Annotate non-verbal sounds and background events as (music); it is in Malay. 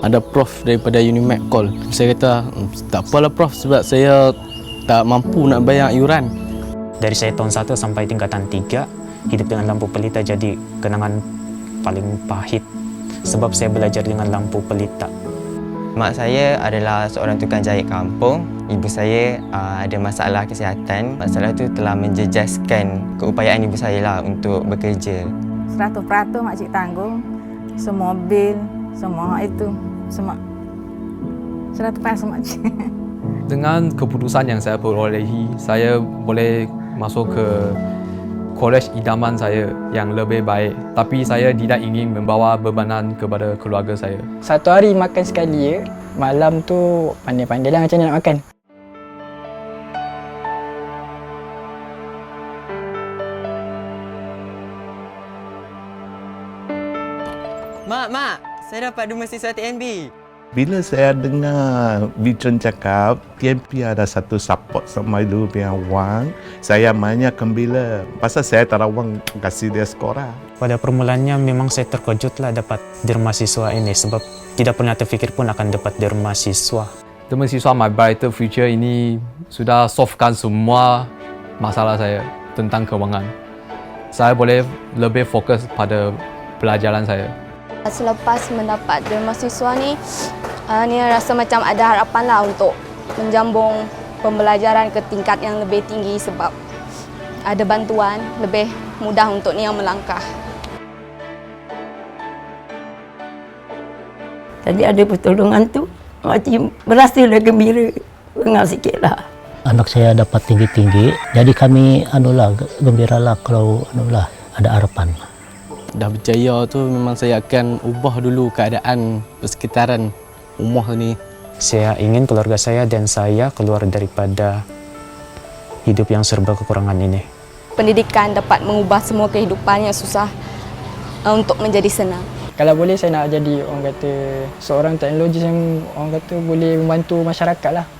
Ada prof daripada Unimed call. Saya kata, "Hmm, tak apalah prof sebab saya tak mampu nak bayar iuran. Dari saya tahun 1 sampai tingkatan 3, hidup dengan lampu pelita jadi kenangan paling pahit sebab saya belajar dengan lampu pelita. Mak saya adalah seorang tukang jahit kampung. Ibu saya uh, ada masalah kesihatan. Masalah itu telah menjejaskan keupayaan ibu saya lah untuk bekerja. 100% makcik tanggung semua bil, semua itu, semua 100% makcik. Dengan keputusan yang saya perolehi, saya boleh masuk ke kolej idaman saya yang lebih baik. Tapi saya tidak ingin membawa bebanan kepada keluarga saya. Satu hari makan sekali ya. Malam tu pandai-pandai lah macam mana nak makan. Mak, mak, saya dapat dua mahasiswa TNB. Bila saya dengar Vitron cakap TMP ada satu support sama itu punya wang, saya banyak gembira. Pasal saya tak ada wang kasih dia sekolah. Pada permulannya memang saya terkejut lah dapat derma siswa ini sebab tidak pernah terfikir pun akan dapat derma siswa. Teman siswa My Brighter Future ini sudah solvekan semua masalah saya tentang kewangan. Saya boleh lebih fokus pada pelajaran saya. Selepas mendapat derma siswa ni, uh, (sniffs) ni rasa macam ada harapan lah untuk menjambung pembelajaran ke tingkat yang lebih tinggi sebab ada bantuan lebih mudah untuk ni yang melangkah. Tadi ada pertolongan tu, makcik berasa dah gembira. Bengar sikit lah. anak saya dapat tinggi-tinggi. Jadi kami anulah gembiralah kalau anulah ada harapan. Dah berjaya tu memang saya akan ubah dulu keadaan persekitaran rumah ni. Saya ingin keluarga saya dan saya keluar daripada hidup yang serba kekurangan ini. Pendidikan dapat mengubah semua kehidupan yang susah uh, untuk menjadi senang. Kalau boleh saya nak jadi orang kata seorang teknologis yang orang kata boleh membantu masyarakat lah.